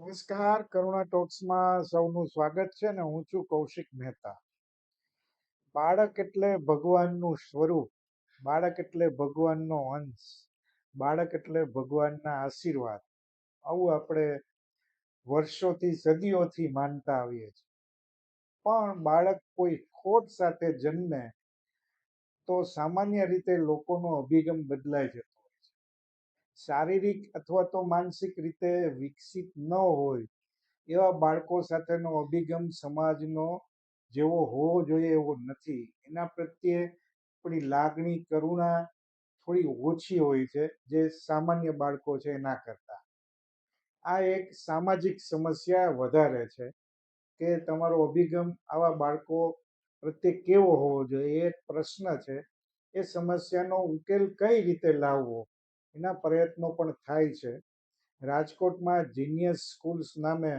નમસ્કાર, કરુણા ટોક્સમાં સૌનું સ્વાગત છે ને હું છું કૌશિક મહેતા. બાળક એટલે ભગવાનનું સ્વરૂપ, બાળક એટલે ભગવાનનો અંશ, બાળક એટલે ભગવાનના આશીર્વાદ. આવું આપણે વર્ષોથી, સદીઓથી માનતા આવીએ છીએ. પણ બાળક કોઈ ખોટ સાથે જન્મે તો સામાન્ય રીતે લોકોનો અભિગમ બદલાઈ જતો શારીરિક અથવા તો માનસિક રીતે વિકસિત ન હોય, એવા બાળકો સાથેનો અભિગમ સમાજનો જેવો હોવો જોઈએ એવો નથી. એના પ્રત્યે આપણી લાગણી, કરુણા થોડી ઓછી હોય છે, જે સામાન્ય બાળકો છે એના કરતાં. આ એક સામાજિક સમસ્યા વધારે છે કે તમારો અભિગમ આવા બાળકો પ્રત્યે કેવો હોવો જોઈએ એ પ્રશ્ન છે. એ સમસ્યાનો ઉકેલ કઈ રીતે લાવવો? એના પ્રયત્નો પણ થાય છે. રાજકોટમાં જીનિયસ સ્કૂલ્સ નામે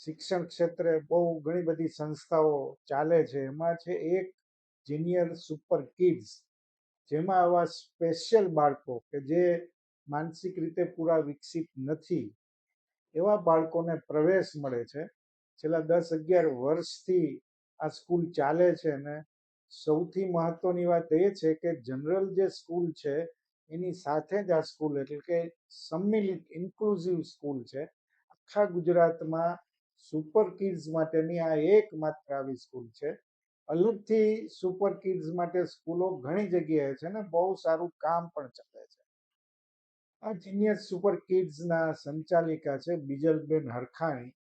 શિક્ષણ ક્ષેત્રે બહુ ઘણી બધી સંસ્થાઓ ચાલે છે. એમાં છે એક જીનિયર સુપર કિડ્સ જેમાં આવા સ્પેશિયલ બાળકો કે જે માનસિક રીતે પૂરા વિકસિત નથી, એવા બાળકોને પ્રવેશ મળે છે. છેલ્લા દસ અગિયાર વર્ષથી આ સ્કૂલ ચાલે છે અને સૌથી મહત્વની વાત એ છે કે જનરલ જે સ્કૂલ છે એની સાથે જ આ સ્કૂલ એટલે કે સંમિલિત ઇન્ક્લુઝિવ સ્કૂલ છે. આખા ગુજરાતમાં સુપર કિડ્સ માટેની આ એકમાત્ર આવી સ્કૂલ છે. અલગથી સુપર કિડ્સ માટે સ્કૂલો ઘણી જગ્યાએ છે ને બહુ સારું કામ પણ ચાલે છે. આ જીનિયસ સુપર કિડ્સના સંચાલિકા છે બીજલબેન હરખાણી.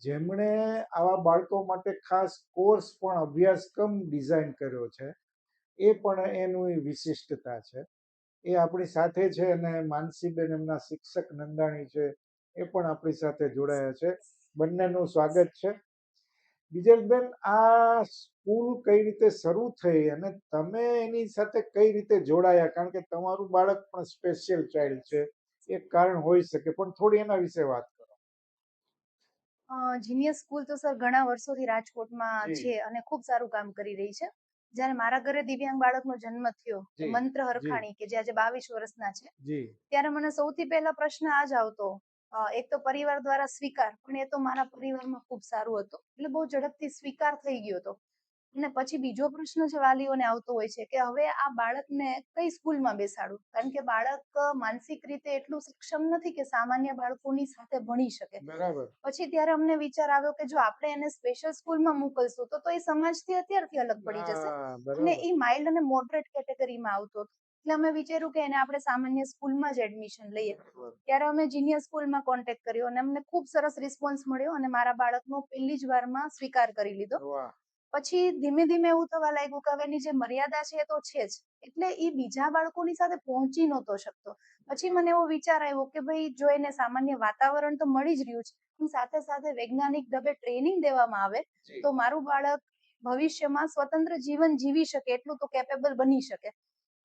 જેમણે આવા બાળકો માટે ખાસ કોર્સ પણ અભ્યાસક્રમ ડિઝાઇન કર્યો છે. એ પણ એનું વિશિષ્ટતા છે. એ આપણી સાથે છે અને માનસીબેન એમના શિક્ષક નંદાણી છે એ પણ આપણી સાથે જોડાયા છે. બંનેનું સ્વાગત છે. બીજલબેન આ સ્કૂલ કઈ રીતે શરૂ થઈ અને તમે એની સાથે કઈ રીતે જોડાયા? કારણ કે તમારું બાળક પણ સ્પેશિયલ ચાઇલ્ડ છે. એક કારણ હોઈ શકે પણ થોડી એના વિશે વાત કરો. જીનિયસ સ્કૂલ તો સર ઘણા વર્ષોથી રાજકોટમાં છે અને ખૂબ સારું કામ કરી રહી છે. જ્યારે મારા ઘરે દિવ્યાંગ બાળકનો જન્મ થયો મંત્ર હરખાણી કે જે આજે બાવીસ વર્ષના છે ત્યારે મને સૌથી પહેલા પ્રશ્ન આ જ આવતો એક તો પરિવાર દ્વારા સ્વીકાર પણ એ તો મારા પરિવારમાં ખૂબ સારું હતું એટલે બહુ ઝડપથી સ્વીકાર થઈ ગયો હતો. અને પછી બીજો પ્રશ્ન જે વાલીઓને આવતો હોય છે કે હવે આ બાળકને કઈ સ્કૂલમાં બેસાડું? કારણ કે બાળક માનસિક રીતે એટલું સક્ષમ નથી કે સામાન્ય બાળકોની સાથે ભણી શકે. પછી ત્યારે અમને વિચાર આવ્યો કે જો આપણે એને સ્પેશિયલ સ્કૂલમાં મોકલશું તો તો એ સમાજથી અત્યારથી અલગ પડી જશે. અને એ માઇલ્ડ અને મોડરેટ કેટેગરીમાં આવતો હતો. એટલે અમે વિચાર્યું કે એને આપણે સામાન્ય સ્કૂલમાં જ એડમિશન લઈએ. ત્યારે અમે જીનિયર સ્કૂલમાં કોન્ટેક્ટ કર્યો અને અમને ખૂબ સરસ રિસ્પોન્સ મળ્યો અને મારા બાળકનો પહેલી જ વારમાં સ્વીકાર કરી લીધો. પછી ધીમે ધીમે એવું થવા લાગ્યું કે હવે એની જે મર્યાદા છે એ તો છે જ. એટલે એ બીજા બાળકોની સાથે પહોંચી નહોતો શકતો. પછી મને એવો વિચાર આવ્યો કે ભાઈ જો એને સામાન્ય વાતાવરણ તો મળી જ રહ્યું છે પણ સાથે સાથે વૈજ્ઞાનિક ઢબે ટ્રેનિંગ દેવામાં આવે તો મારું બાળક ભવિષ્યમાં સ્વતંત્ર જીવન જીવી શકે એટલું તો કેપેબલ બની શકે.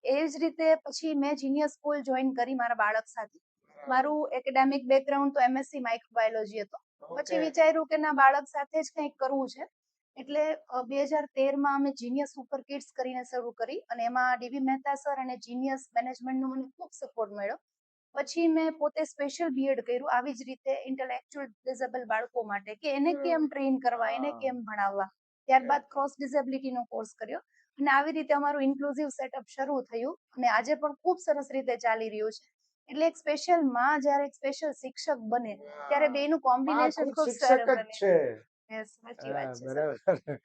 એ જ રીતે પછી મેં જીનિયર સ્કૂલ જોઈન કરી મારા બાળક સાથે. મારું એકેડેમિક બેકગ્રાઉન્ડ તો એમએસસી માઇક્રોબાયોલોજી હતો. પછી વિચાર્યું કે ના બાળક સાથે જ કંઈક કરવું છે. એટલે બે હજાર તેરમાં અમે જીનિયસ સુપર કિડ્સ કરીને શરૂ કરી અને એમાં ડીવી મહેતા સર અને જીનિયસ મેનેજમેન્ટનો મને ખૂબ સપોર્ટ મળ્યો. પછી મેં પોતે સ્પેશિયલ બીએડ કર્યું આવી જ રીતે ઇન્ટેલેક્ચ્યુઅલ ડિઝેબલ બાળકો માટે કે એને કેમ ટ્રેન કરવા એને કેમ ભણાવવા? ત્યારબાદ ક્રોસ ડિઝેબિલિટીનો કોર્સ કર્યો અને આવી રીતે અમારું ઇન્ક્લુઝિવ સેટઅપ શરૂ થયું અને આજે પણ ખૂબ સરસ રીતે ચાલી રહ્યું છે. એટલે એક સ્પેશિયલમાં જ્યારે એક સ્પેશિયલ શિક્ષક બને ત્યારે બેનું કોમ્બિનેશન ખૂબ શિક્ષક સારું જ બને. છે. બરાબર.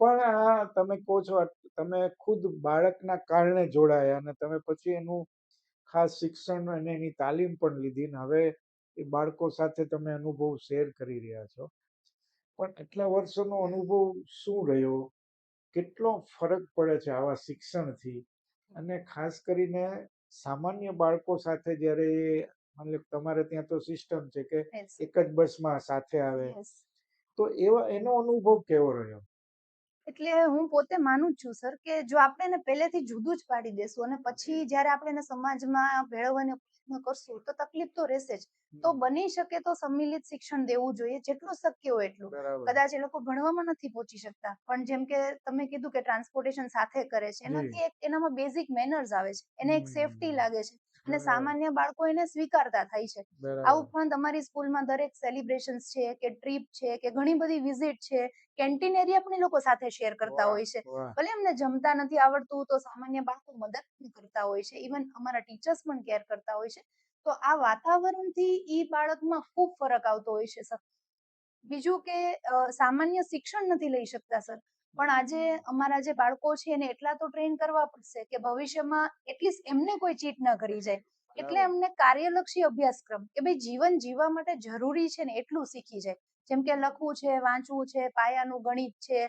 પણ આ તમે કહો છો તમે ખુદ બાળકના કારણે જોડાયા અને તમે પછી એનું ખાસ શિક્ષણ અને એની તાલીમ પણ લીધી ને હવે એ બાળકો સાથે તમે અનુભવ શેર કરી રહ્યા છો. પણ એટલા વર્ષોનો અનુભવ શું રહ્યો? કેટલો ફરક પડે છે આવા શિક્ષણથી? અને ખાસ કરીને સામાન્ય બાળકો સાથે જ્યારે મતલબ તમારે ત્યાં તો સિસ્ટમ છે કે એક જ બસમાં સાથે આવે. તો એવા એનો અનુભવ કેવો રહ્યો? એટલે હું પોતે માનું છું સર કે જો આપણે એને પહેલેથી જુદું જ પાડી દેશું અને પછી જ્યારે આપણે એને સમાજમાં ભેળવવાનો પ્રયત્ન કરશું તો તકલીફ તો રહેશે જ. તો બની શકે તો સંમિલિત શિક્ષણ દેવું જોઈએ જેટલું શક્ય હોય એટલું. કદાચ એ લોકો ભણવામાં નથી પહોંચી શકતા. પણ જેમ કે તમે કીધું કે ટ્રાન્સપોર્ટેશન સાથે કરે છે એનાથી એક એનામાં બેઝિક મેનર્સ આવે છે. એને એક. સેફટી લાગે છે. અને સામાન્ય બાળકો એને સ્વીકારતા થાય છે. આ ઉપરાંત અમારી સ્કૂલમાં દરેક સેલિબ્રેશન્સ છે કે ટ્રીપ છે કે ઘણી બધી વિઝિટ છે કેન્ટીન એરિયા પણ એ લોકો સાથે શેર કરતા હોય છે. ભલે એમને જમતા નથી આવડતું તો સામાન્ય બાળકો મદદ પણ કરતા હોય છે. ઇવન અમારા ટીચર્સ પણ કેર કરતા હોય છે. તો આ વાતાવરણથી ઈ બાળકમાં ખૂબ ફરક આવતો હોય છે સર બીજું કે સામાન્ય શિક્ષણ નથી લઈ શકતા સર પણ આજે અમારા જે બાળકો છે એને એટલા તો ટ્રેન કરવા પડશે કે ભવિષ્યમાં એટલીસ્ટ એમને કોઈ ચીટ ન કરી જાય. એટલે એમને કાર્યલક્ષી અભ્યાસક્રમ કે ભાઈ જીવન જીવવા માટે જરૂરી છે ને એટલું શીખી જાય. જેમ કે લખવું છે વાંચવું છે પાયાનું ગણિત છે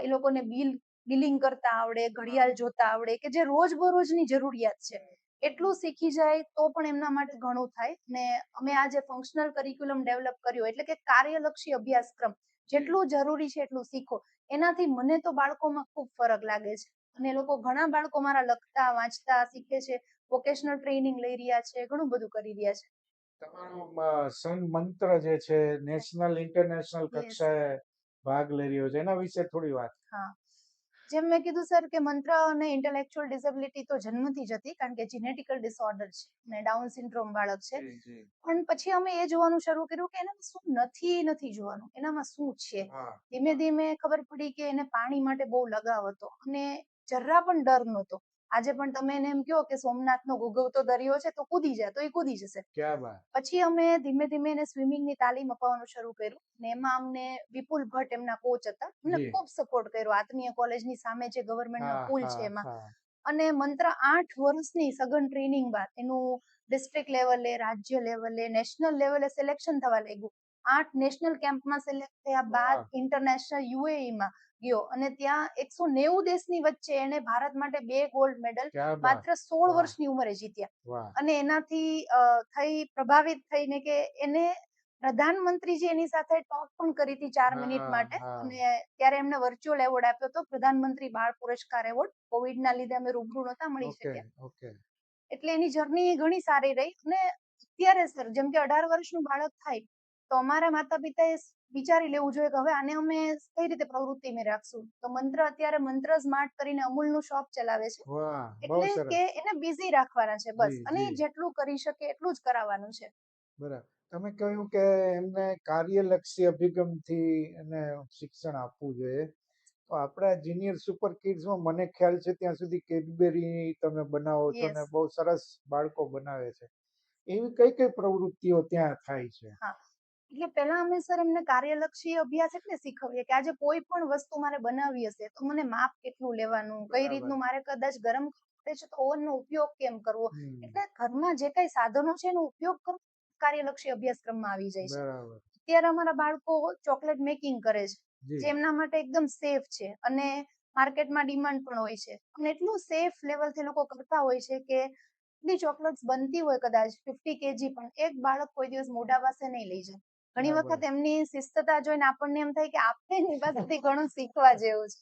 એ લોકોને બિલ બિલિંગ કરતા આવડે ઘડિયાળ જોતા આવડે કે જે રોજબરોજની જરૂરિયાત છે. એટલું શીખી જાય તો પણ એમના માટે ઘણું થાય ને અમે આ જે ફંક્શનલ કરિક્યુલમ ડેવલપ કર્યો એટલે કે કાર્યલક્ષી અભ્યાસક્રમ જેટલું જરૂરી છે એટલું શીખો. એનાથી મને તો બાળકોમાં ખૂબ ફરક લાગે છે. અને લોકો ઘણા બાળકો મારા લખતા વાંચતા શીખે છે વોકેશનલ ટ્રેનિંગ લઈ રહ્યા છે ઘણું બધું કરી રહ્યા છે. તમારો સન મંત્ર જે છે નેશનલ ઇન્ટરનેશનલ. કક્ષાએ ભાગ લઈ રહ્યો છે એના વિશે થોડી વાત હા. જેમ મેં કીધું સર કે મંત્ર અને ઇન્ટેલેક્ચુઅલ ડિસેબિલિટી તો જન્મથી જ હતી કારણ કે જીનેટિકલ ડિસઓર્ડર છે અને ડાઉન સિન્ડ્રોમ બાળક છે. પણ પછી અમે એ જોવાનું શરૂ કર્યું કે એનામાં શું નથી નથી જોવાનું. એનામાં શું છે? ધીમે ધીમે ખબર પડી કે એને પાણી માટે બહુ લગાવ હતો અને જરા પણ ડર નહોતો. આજે પણ તમે એને એમ કહો કે સોમનાથનો ગુગવતો દરિયો છે તો કૂદી જાય તો એ કૂદી જશે. પછી અમે ધીમે ધીમે એને સ્વિમિંગની તાલીમ અપાવવાનું શરૂ કર્યું ને એમાં અમને વિપુલ ભટ્ટ એમના કોચ હતા. એમને. ખૂબ સપોર્ટ કર્યો. આત્મીય કોલેજની સામે જે ગવર્મેન્ટનો પુલ છે એમાં. અને મંત્ર આઠ વર્ષની સઘન ટ્રેનિંગ બાદ એનું ડિસ્ટ્રિક્ટ લેવલે રાજ્ય લેવલે નેશનલ લેવલે સિલેક્શન થવા લાગ્યું. આઠ નેશનલ કેમ્પમાં સિલેક્ટ થયા બાદ. ઇન્ટરનેશનલ યુએઈમાં ગયો. અને ત્યાં એકસો નેવું દેશની વચ્ચે એને ભારત માટે બે ગોલ્ડ મેડલ માત્ર સોળ વર્ષની ઉંમરે જીત્યા. અને એનાથી થઈ પ્રભાવિત થઈને કે એને પ્રધાનમંત્રીજી એની સાથે ટોક પણ કરી હતી ચાર મિનિટ માટે. અને ત્યારે એમને વર્ચ્યુઅલ એવોર્ડ આપ્યો હતો. પ્રધાનમંત્રી બાળ પુરસ્કાર એવોર્ડ કોવિડ ના લીધે અમે રૂબરૂ નતા મળી શક્યા. એટલે એની જર્ની ઘણી સારી રહી. અને અત્યારે સર જેમ કે અઢાર વર્ષનું બાળક થાય તો અમારા માતા પિતાએ સ- વિચારી લેવું જોઈએ કે હવે આને અમે કઈ રીતે પ્રવૃત્તિમાં રાખશું? તો મંત્ર અત્યારે મંત્ર સ્માર્ટ કરીને અમૂલનું શોપ ચલાવે છે. એટલે કે એને બિઝી રાખવાના છે બસ. અને જેટલું કરી શકે એટલું જ કરાવવાનું છે. બરાબર. તમે કહ્યું કે એમને કાર્યલક્ષી અભિગમથી એને શિક્ષણ આપવું જોઈએ. તો આપણા જુનિયર સુપર કિડ્સમાં મને ખ્યાલ છે ત્યાં સુધી કેડબેરી તમે બનાવો છો ને બહુ સરસ બાળકો બનાવે છે. એવી કઈ કઈ પ્રવૃત્તિઓ ત્યાં થાય છે? એટલે પહેલા અમે સર એમને કાર્યલક્ષી અભ્યાસ એટલે શીખવીએ કે આજે કોઈ પણ વસ્તુ મારે બનાવી હશે તો મને માપ કેટલું લેવાનું કઈ રીતનું મારે કદાચ ગરમ છે તો ઓવનનો ઉપયોગ કેમ કરવો? એટલે ઘરમાં જે કઈ સાધનો છે એનો ઉપયોગ કરવો કાર્યલક્ષી અભ્યાસક્રમમાં આવી જાય છે. અત્યારે અમારા બાળકો ચોકલેટ મેકિંગ કરે છે જે. એમના માટે એકદમ સેફ છે અને માર્કેટમાં ડિમાન્ડ પણ હોય છે. અને એટલું સેફ લેવલથી લોકો કરતા હોય છે કે એટલી ચોકલેટ્સ બનતી હોય કદાચ ફિફ્ટી કેજી પણ એક બાળક કોઈ દિવસ મોઢા પાસે નહીં લઈ જાય. ઘણી વખત એમની શિસ્તતા જોઈને આપણને એમ થાય કે આપણે એની પાસેથી ઘણું શીખવા જેવું છે.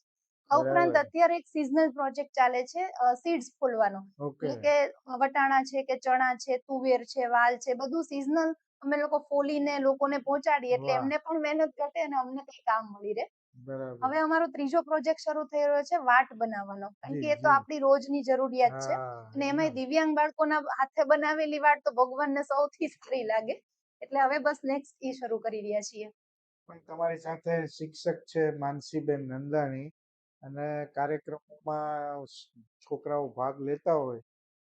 આ ઉપરાંત અત્યારે એક સિઝનલ પ્રોજેક્ટ ચાલે છે સીડ્સ ફોલવાનો. એટલે કે વટાણા છે કે ચણા છે તુવેર છે વાલ છે બધું સિઝનલ અમે લોકો ફોલીને લોકોને પહોંચાડીએ એટલે એમને પણ મહેનત ઘટે અને અમને કઈ કામ મળી રહે. હવે અમારો ત્રીજો પ્રોજેક્ટ શરૂ થઈ રહ્યો છે વાટ બનાવવાનો. કારણ કે એ તો. આપણી રોજની જરૂરિયાત છે અને એકદમ. દિવ્યાંગ બાળકોના હાથે બનાવેલી વાટ તો ભગવાનને સૌથી સારી લાગે. એટલે હવે બસ નેક્સ્ટ એ શરૂ કરી રહ્યા છીએ. પણ તમારી સાથે શિક્ષક છે માનસીબેન નંદાણી અને કાર્યક્રમોમાં છોકરાઓ ભાગ લેતા હોય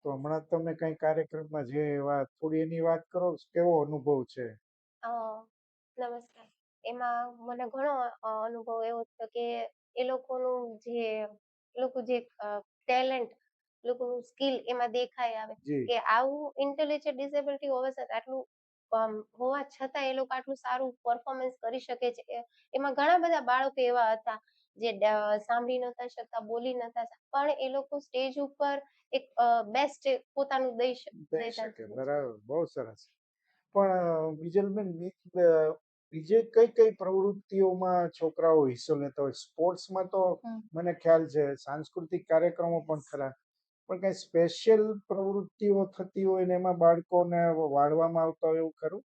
તો હમણાં તમે કઈ કાર્યક્રમમાં જે એવા થોડી એની વાત કરો કેવો અનુભવ છે? નમસ્કાર. એમાં મને ઘણો અનુભવ એવો થયો કે એ લોકોનું જે લોકો જે ટેલેન્ટ લોકોનું સ્કિલ એમાં દેખાય આવે કે આવું ઇન્ટેલિજન્ટ ડિસેબિલિટી હોવા છતાં આટલું હોવા છતાં એ લોકો આટલું સારું પરફોર્મન્સ કરી શકે છે. એમાં ઘણા બધા બાળકો એવા હતા જે સાંભળી નતા શકતા બોલી નતા પણ એ લોકો સ્ટેજ ઉપર એક બેસ્ટ પોતાનું દઈ શકે બરાબર બહુ સરસ. પણ બીજલબેન બીજે કઈ કઈ પ્રવૃત્તિઓમાં છોકરાઓ હિસ્સો લેતા હોય? સ્પોર્ટ્સમાં તો મને ખ્યાલ છે સાંસ્કૃતિક કાર્યક્રમો પણ ખરા. પણ કઈ સ્પેશિયલ પ્રવૃત્તિઓ થતી હોય ને એમાં બાળકોને વાળવામાં આવતા હોય એવું ખરું?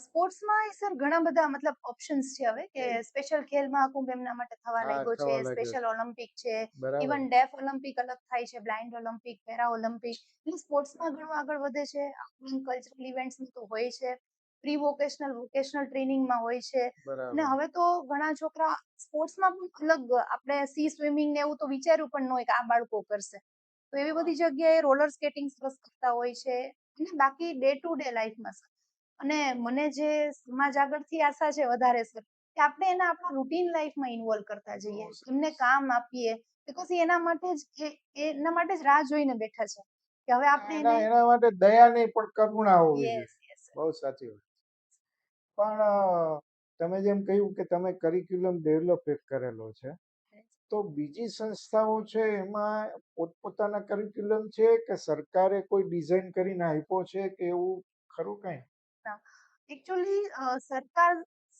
સ્પોર્ટ્સમાં સર ઘણા બધા મતલબ ઓપ્શન્સ છે હવે કે સ્પેશિયલ ખેલ મહાકુંભ એમના માટે થવા લાગ્યો છે લાગ્યો છે. સ્પેશિયલ ઓલિમ્પિક છે ઇવન ડેફ ઓલિમ્પિક અલગ થાય છે બ્લાઇન્ડ ઓલિમ્પિક પેરા ઓલિમ્પિક એટલે સ્પોર્ટ્સમાં ઘણું આગળ વધે છે કલ્ચરલ ઇવેન્ટ્સ તો હોય છે. પ્રી વોકેશનલ વોકેશનલ ટ્રેનિંગમાં હોય છે. અને હવે તો ઘણા છોકરા સ્પોર્ટ્સમાં પણ અલગ આપણે સી સ્વિમિંગ ને એવું તો વિચાર્યું પણ ન હોય કે આ બાળકો કરશે. તો એવી બધી જગ્યાએ રોલર સ્કેટિંગ સરસ કરતા હોય છે. અને બાકી ડે ટુ ડે લાઈફમાં અને મને જે સમાજ આગળથી આશા છે વધારે સર કે આપણે એને આપણા રૂટીન લાઈફમાં ઇન્વોલ્વ કરતા જઈએ. એમને કામ આપીએ. બીકોઝ એના માટે જ એના માટે જ રાહ જોઈને બેઠા છે. કે હવે આપણે એના માટે દયા નહીં પણ કરુણા હોવી બહુ સાચી વાત. પણ તમે જેમ કહ્યું કે તમે કરિક્યુલમ ડેવલપ કરેલો છે તો બીજી સંસ્થાઓ છે એમાં પોતપોતાના કરિક્યુલમ છે કે સરકારે કોઈ ડિઝાઇન કરીને આપ્યો છે કે એવું ખરું કઈ? એકચ્યુઅલી સરકાર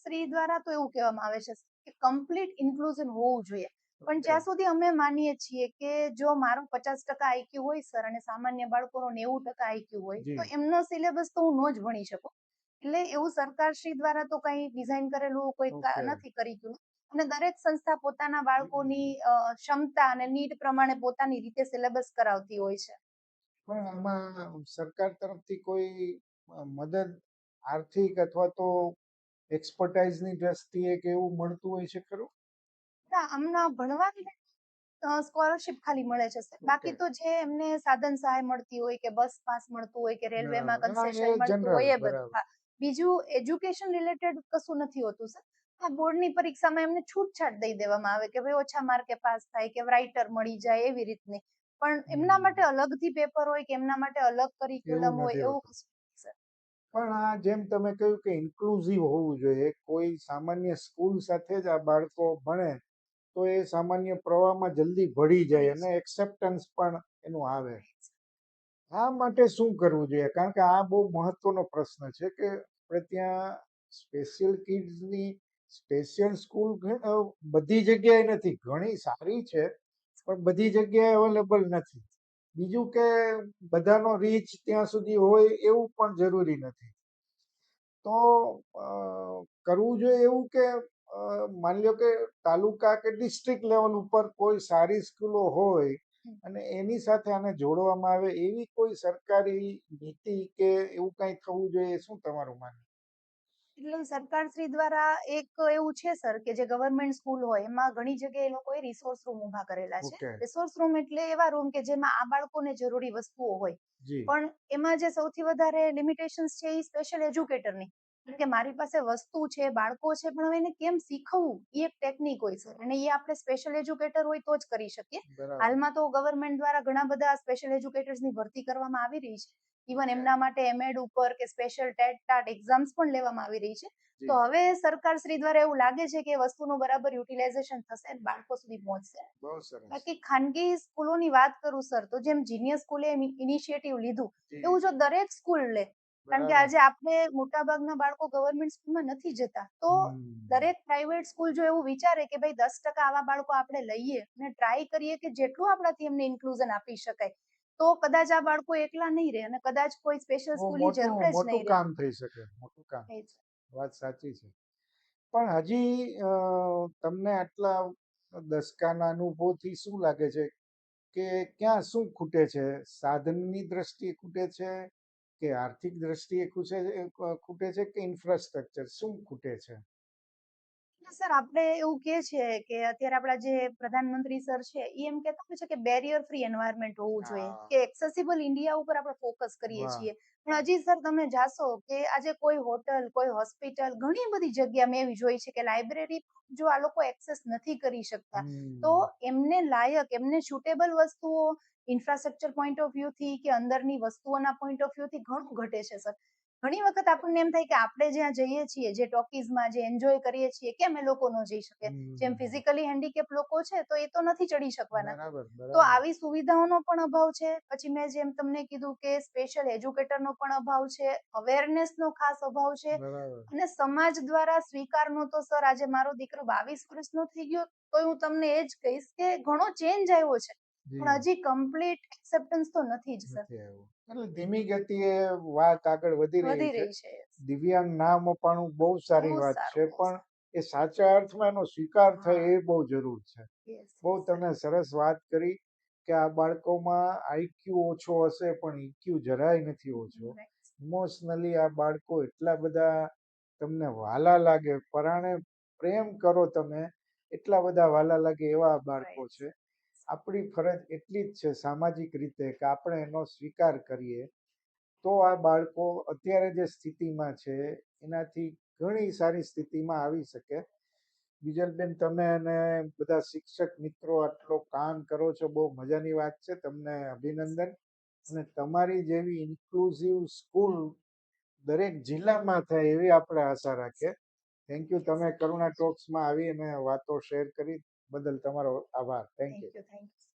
શ્રી દ્વારા તો એવું કહેવામાં આવે છે કે કમ્પ્લીટ ઇન્ક્લુઝન હોવું જોઈએ. પણ જ્યાં સુધી અમે માનીએ છીએ કે જો મારું પચાસ ટકા આઈક્યુ હોય સર અને સામાન્ય બાળકોનો નેવું ટકા આઈક્યુ હોય તો એમનો સિલેબસ તો હું ન જ ભણી શકું. એટલે એવું સરકારશ્રી દ્વારા તો કઈ ડિઝાઇન કરેલું કોઈ નથી કરી ગયું અને દરેક સંસ્થા પોતાના બાળકોની ક્ષમતા અને નીટ પ્રમાણે પોતાની રીતે સિલેબસ કરાવતી હોય છે. પણ આમાં સરકાર તરફથી કોઈ મદદ આર્થિક અથવા તો એક્સપર્ટાઇઝની દ્રષ્ટિએ કે એવું મળતું હોય છે ખરું? ના આમના ભણવાની સ્કોલરશિપ ખાલી મળે છે બાકી તો જે એમને સાધન સહાય મળતી હોય કે બસ પાસ મળતું હોય કે રેલવેમાં. કન્સેશન મળતું હોય એ બધું. બીજું એજ્યુકેશન રિલેટેડ કશું નથી હોતું સર આ બોર્ડની પરીક્ષામાં એમને છૂટછાટ દઈ દેવામાં આવે કે ભાઈ ઓછા માર્કે પાસ થાય કે રાઇટર મળી જાય એવી રીતની. પણ એમના. માટે અલગથી પેપર હોય કે એમના માટે અલગ કરિક્યુલમ હોય એવું. કશું પણ આ જેમ તમે કહ્યું કે ઇન્ક્લુઝિવ હોવું જોઈએ કોઈ સામાન્ય સ્કૂલ સાથે જ આ બાળકો ભણે તો એ સામાન્ય પ્રવાહમાં જલ્દી ભળી જાય અને એક્સેપ્ટન્સ પણ એનું આવે. આ માટે શું કરવું જોઈએ? કારણ કે આ બહુ મહત્વનો પ્રશ્ન છે કે આપણે ત્યાં સ્પેશિયલ કિડ્સની સ્પેશિયલ સ્કૂલ બધી જગ્યાએ નથી. ઘણી સારી છે, પણ બધી જગ્યાએ અવેલેબલ નથી. બીજું કે બધાનો રીચ ત્યાં સુધી હોય એવું પણ જરૂરી નથી. તો કરવું જોઈએ એવું કે માની લો કે તાલુકા કે ડિસ્ટ્રિક્ટ લેવલ ઉપર કોઈ સારી સ્કૂલો હોય. અને એની સાથે આને જોડવામાં આવે એવી કોઈ સરકારી નીતિ કે એવું કંઈ થવું જોઈએ શું તમારું માનવું? એટલે સરકાર શ્રી દ્વારા એક એવું છે સર કે જે ગવર્મેન્ટ સ્કૂલ હોય એમાં ઘણી જગ્યાએ લોકોએ રિસોર્સ રૂમ ઊભા કરેલા છે. રિસોર્સ રૂમ એટલે એવા રૂમ કે જેમાં આ બાળકોને જરૂરી વસ્તુઓ હોય. પણ એમાં જે સૌથી વધારે લિમિટેશન્સ છે એ સ્પેશિયલ એજ્યુકેટરની કે મારી પાસે વસ્તુ છે બાળકો છે પણ હવે એને કેમ શીખવવું એ એક ટેકનિક હોય છે. અને એ આપણે સ્પેશિયલ એજ્યુકેટર હોય તો જ કરી શકીએ. હાલમાં તો ગવર્મેન્ટ દ્વારા ઘણા બધા સ્પેશિયલ એજ્યુકેટર્સની ભરતી કરવામાં આવી રહી છે. ઇવન એમના માટે એમએડ ઉપર કે સ્પેશિયલ ટેટ ટાટ એક્ઝામ્સ પણ લેવામાં આવી રહી છે. તો હવે સરકાર શ્રી દ્વારા એવું લાગે છે કે વસ્તુનું બરાબર યુટિલાઇઝેશન થશે અને બાળકો સુધી પહોંચશે. બાકી ખાનગી સ્કૂલોની વાત કરું સર તો જેમ જીનિયર સ્કૂલે ઇનિશિયેટિવ લીધું એવું જો દરેક સ્કૂલ લે કારણ કે આજે આપણે મોટાભાગના બાળકો ગવર્મેન્ટ સ્કૂલમાં નથી જતા. તો દરેક પ્રાઇવેટ સ્કૂલ જો એવું વિચારે કે ભાઈ દસ ટકા આવા બાળકો આપણે લઈએ અને ટ્રાય કરીએ કે જેટલું આપણાથી એમને ઇન્ક્લુઝન આપી શકાય તો કદાચ આ બાળકો એકલા નહીં રહે અને કદાચ કોઈ સ્પેશિયલ સ્કૂલની જરૂર જ નહીં કામ થઈ શકે મોટું કામ. વાત સાચી છે. પણ હજી તમને આટલા દસકાના અનુભવથી શું લાગે છે કે ક્યાં શું ખૂટે છે? સાધનની દ્રષ્ટિએ ખૂટે છે? કે આર્થિક દ્રષ્ટિએ ખૂટે ખૂટે છે કે ઇન્ફ્રાસ્ટ્રક્ચર શું ખૂટે છે? સર આપણે એવું કહે છે કે અત્યારે આપણા જે પ્રધાનમંત્રી સર છે એ એમ કહેતા હોય છે કે બેરિયર ફ્રી એન્વાયરમેન્ટ હોવું જોઈએ કે એક્સેસિબલ ઇન્ડિયા ઉપર આપણે ફોકસ કરીએ છીએ. પણ હજી સર તમે જાશો કે આજે કોઈ હોટલ કોઈ હોસ્પિટલ ઘણી બધી જગ્યા મેં એવી જોઈ છે કે લાઇબ્રેરી જો આ લોકો એક્સેસ નથી કરી શકતા. તો એમને લાયક એમને સુટેબલ વસ્તુઓ ઇન્ફ્રાસ્ટ્રક્ચર પોઈન્ટ ઓફ વ્યૂ થી કે અંદરની વસ્તુઓના પોઈન્ટ ઓફ વ્યૂ થી ઘણું ઘટે છે સર ઘણી વખત આપણને એમ થાય કે આપણે જ્યાં જઈએ છીએ જે ટોકીઝમાં જે એન્જોય કરીએ છીએ કેમ એ લોકો ન જઈ શકે? જેમ ફિઝિકલી હેન્ડીકેપ લોકો છે તો એ તો નથી ચડી શકવાના. તો આવી સુવિધાઓનો પણ અભાવ છે. પછી મેં જેમ તમને કીધું કે સ્પેશિયલ એજ્યુકેટરનો પણ અભાવ છે અવેરનેસનો ખાસ અભાવ છે. અને સમાજ દ્વારા સ્વીકારનો તો સર આજે મારો દીકરો બાવીસ વર્ષનો થઈ ગયો તો હું તમને એ જ કહીશ કે ઘણો ચેન્જ આવ્યો છે. પણ હજી કમ્પ્લીટ એક્સેપ્ટન્સ તો નથી જ સર એટલે ધીમી ગતિએ વાત આગળ વધી રહી છે. દિવ્યાંગ નામ અપાણું બહુ સારી વાત છે પણ એ સાચા અર્થમાં એનો સ્વીકાર થાય એ બહુ જરૂર છે. બહુ તમે સરસ વાત કરી કે આ બાળકોમાં આઈક્યુ ઓછો હશે પણ ઈક્યુ જરાય નથી ઓછો. ઇમોશનલી આ બાળકો એટલા બધા તમને વાલા લાગે પરાણે પ્રેમ કરો તમે એટલા બધા વાલા લાગે એવા બાળકો છે. આપણી ફરજ એટલી જ છે સામાજિક રીતે કે આપણે એનો સ્વીકાર કરીએ, તો આ બાળકો અત્યારે જે સ્થિતિમાં છે, એનાથી ઘણી સારી સ્થિતિમાં આવી શકે. બીજલબેન, તમે અને બધા શિક્ષક મિત્રો આટલો કામ કરો છો, બહુ મજાની વાત છે. તમને અભિનંદન. અને તમારી જેવી ઇન્ક્લુઝિવ સ્કૂલ દરેક જિલ્લામાં થાય એવી આપણે આશા રાખીએ. થેન્ક યુ તમે કરુણા ટોક્સમાં આવી અને વાતો શેર કરી. બદલ તમારો આભાર થેન્ક યુ thank you.